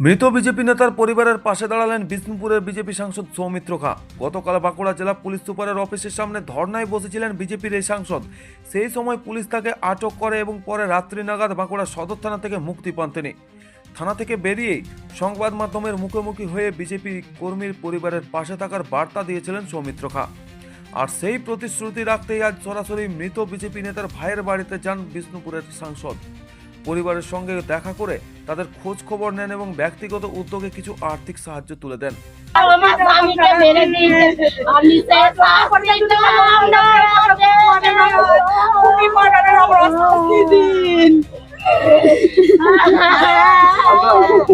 মৃত বিজেপি নেতার পরিবারের পাশে দাঁড়ালেন বিষ্ণুপুরের বিজেপি সাংসদ সৌমিত্র খা। গতকাল বাঁকুড়া জেলা পুলিশ সুপারের অফিসের সামনে ধর্নায় বসেছিলেন বিজেপির এই সাংসদ। সেই সময় পুলিশ তাকে আটক করে এবং পরে রাত্রি নাগাদ বাঁকুড়া সদর থানা থেকে মুক্তি পান তিনি। থানা থেকে বেরিয়েই সংবাদ মাধ্যমের মুখোমুখি হয়ে বিজেপি কর্মীর পরিবারের পাশে থাকার বার্তা দিয়েছিলেন সৌমিত্র খা। আর সেই প্রতিশ্রুতি রাখতেই আজ সরাসরি মৃত বিজেপি নেতার ভাইয়ের বাড়িতে যান বিষ্ণুপুরের সাংসদ। পরিবারের সঙ্গে দেখা করে তাদের খোঁজ খবর নেন এবং ব্যক্তিগত উদ্যোগে কিছু আর্থিক সাহায্য তুলে দেন। আমার স্বামীকে মেরে দিয়েছে আমি সে শাস্তি চাও না তুমি মার্ডারের আমার শাস্তি দিন আমাদের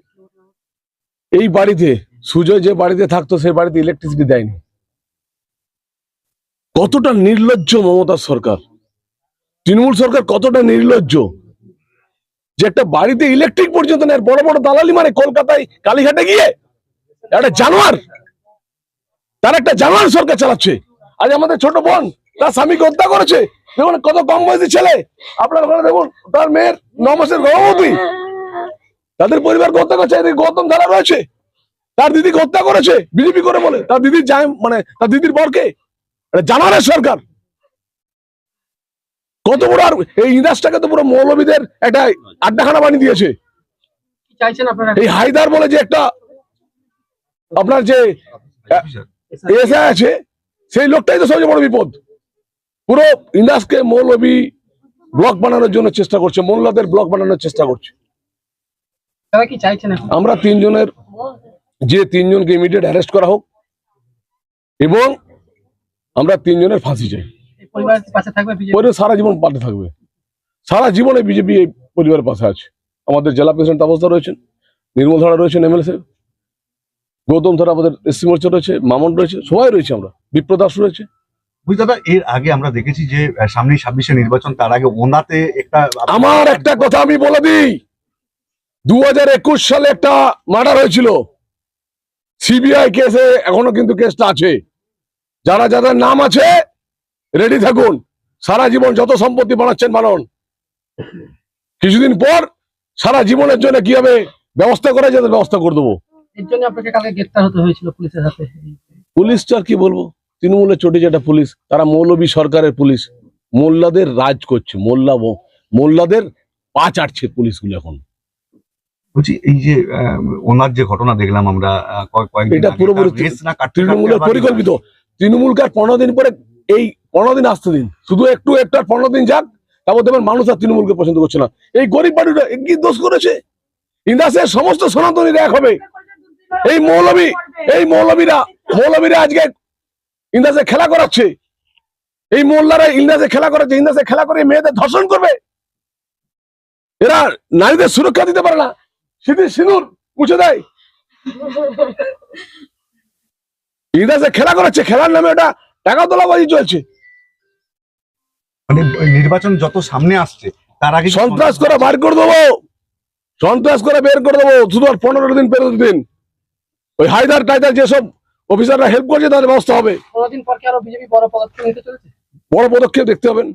এই বাড়িতে, সুজয় যে বাড়িতে থাকতো সেই বাড়িতে ইলেকট্রিসিটি দেয়নি। কতটা নির্লজ্জ মমতার সরকার। তৃণমূল সরকার কতটা নির্লজ্জ। যে একটা বাড়িতে ইলেকট্রিক পর্যন্ত নেয়, বড় বড় দালালি মানে কলকাতায়, কালীঘাটে গিয়ে। একটা জানোয়ার। তার একটা জানোয়ার সরকার চালাচ্ছে। আজ আমাদের ছোট বোন, তার স্বামীকে হত্যা করেছে। দেখুন কত কম বয়সী ছেলে। আপনার ওখানে দেখুন, তার মেয়ের ন মাসের গর্ভবতী। তাদের পরিবারকে হত্যা করছে গৌতম ধারা রয়েছে। তার দিদিকে হত্যা করেছে বিজেপি করে বলে। তার দিদির যায় মানে তার দিদির বরকে। এটা সরকার। কত বড় আর এই ইন্দাসটাকে তো পুরো মৌলবীদের একটা আড্ডাখানা বানিয়ে দিয়েছে। এই হায়দার বলে যে একটা আপনার যে আছে সেই লোকটাই তো সবচেয়ে বড় বিপদ। পুরো ইন্দাসকে মৌলবী ব্লক বানানোর জন্য চেষ্টা করছে মোল্লাদের ব্লক বানানোর চেষ্টা করছে। তারা কি চাইছেন আমরা তিনজনের যে তিনজনকে ইমিডিয়েট অ্যারেস্ট করা হোক এবং আমরা তিনজনের ফাঁসি চাই। এই পরিবারের পাশে থাকবে বিজেপি? পরে সারা জীবন পাশে থাকবে। সারা জীবনে বিজেপি এই পরিবারের পাশে আছে। আমাদের জেলা প্রেসিডেন্ট অবস্থা রয়েছেন নির্মল ধারা রয়েছেন এমএলএ গৌতম ধারা আমাদের এসসি মোর্চা রয়েছে মামন রয়েছে সবাই রয়েছে আমরা। বিপ্রদাস রয়েছে। এর আগে আমরা দেখেছি যে আহ, সামনেই ছাব্বিশে নির্বাচন তার আগে ওনাতে একটা আমার একটা কথা আমি বলে দিই। দু হাজার একুশ সালে একটা মার্ডার হয়েছিল। সিবিআই কেসে এখনও কিন্তু কেসটা আছে। যারা যাদের নাম আছে রেডি থাকুন। সারা জীবন যত সম্পত্তি বানাচ্ছেন বানান। কিছুদিন পর সারা জীবনের জন্য কি হবে? ব্যবস্থা করা যাতে ব্যবস্থা করে দেবো। হাতে পুলিশটা আর কি বলব? তৃণমূলের চটি যেটা পুলিশ তারা মৌলবী সরকারের পুলিশ। মোল্লাদের রাজ করছে মোল্লা মোল্লাদের পা চাটছে পুলিশগুলো এখন। বলছি এই যে ওনার যে ঘটনা দেখলাম আমরা এটা পুরোপুরি তৃণমূলের পরিকল্পিত। তৃণমূলকে আর পনেরো দিন পরে এই পনেরো দিন আসতে দিন। শুধু একটু একটু আর পনেরো দিন যাক তারপর দেখবেন মানুষ আর তৃণমূলকে পছন্দ করছে না। এই গরিব বাড়িটা কি দোষ করেছে? ইন্দাসের সমস্ত সনাতনীরা এক হবে। এই মৌলবী এই মৌলবীরা মৌলবীরা আজকে ইন্দাসে খেলা করাচ্ছে। এই মোল্লারা ইন্দাসে খেলা করাচ্ছে ইন্দাসে খেলা করে মেয়েদের ধর্ষণ করবে। এরা নারীদের সুরক্ষা দিতে পারে না। সিঁদুর সিঁদুর মুছে দেয়। ইন্দাসে খেলা করাচ্ছে খেলার নামে ওটা টাকা তোলাবাজি চলছে। মানে নির্বাচন যত সামনে আসছে তার আগে সন্ত্রাস করে বার করে দেবো। সন্ত্রাস করে বের করে দেবো। শুধু আর পনেরো দিন পেরোতে দিন। ওই হায়দার টাইদার যেসব অফিসাররা হেল্প করছে তাদের ব্যবস্থা হবে। কোনোদিন পর কি আরও বিজেপি বড় পদক্ষেপ দেখতে হবেন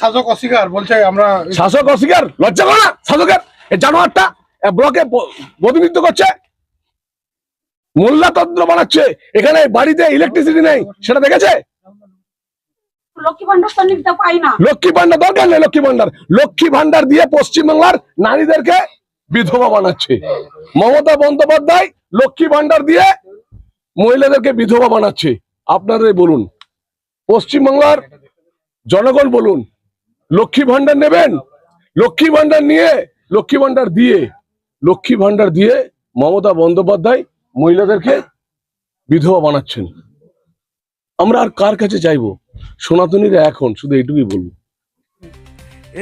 শাসক অস্বীকার বলছে আমরা শাসক অস্বীকার? লজ্জা করো না? শাসকের? এই জানোয়ারটা? ব্লকে প্রতিনিধিত্ব করছে? মোল্লাতন্ত্র বানাচ্ছে। এখানে বাড়িতে ইলেকট্রিসিটি নেই। সেটা দেখেছে? লক্ষ্মী ভান্ডার দরকার নেই লক্ষ্মী ভান্ডার। লক্ষ্মী ভান্ডার দিয়ে পশ্চিমবাংলার নারীদেরকে বিধবা বানাচ্ছে। মমতা বন্দ্যোপাধ্যায় লক্ষ্মী ভান্ডার দিয়ে মহিলাদেরকে বিধবা বানাচ্ছে। আপনারাই বলুন। পশ্চিমবাংলার জনগণ বলুন। লক্ষ্মী ভান্ডার নেবেন? লক্ষ্মী ভান্ডার নিয়ে লক্ষ্মী ভান্ডার দিয়ে লক্ষ্মী ভান্ডার দিয়ে মমতা বন্দ্যোপাধ্যায় মহিলাদেরকে বিধবা বানাচ্ছেন। আমরা আর কার কাছে চাইব? সনাতনীরা এখন, শুধু এইটুকুই বলব।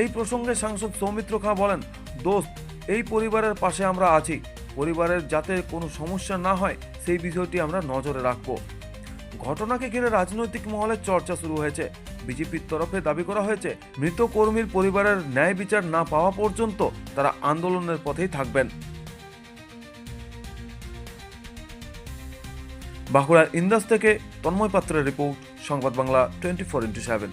এই প্রসঙ্গে সাংসদ সৌমিত্র খা বলেন, দোস্ত, এই পরিবারের পাশে আমরা আছি। পরিবারের যাতে কোনো সমস্যা না হয়, সেই বিষয়টি আমরা নজরে রাখব। ঘটনাকে ঘিরে রাজনৈতিক মহলে চর্চা শুরু হয়েছে। বিজেপির তরফে দাবি করা হয়েছে, মৃত কর্মীর পরিবারের ন্যায় বিচার না পাওয়া পর্যন্ত তারা আন্দোলনের পথেই থাকবেন। বাঁকুড়ার ইন্দাস থেকে তন্ময় পাত্রের report, Sangbad Bangla twenty four into seven.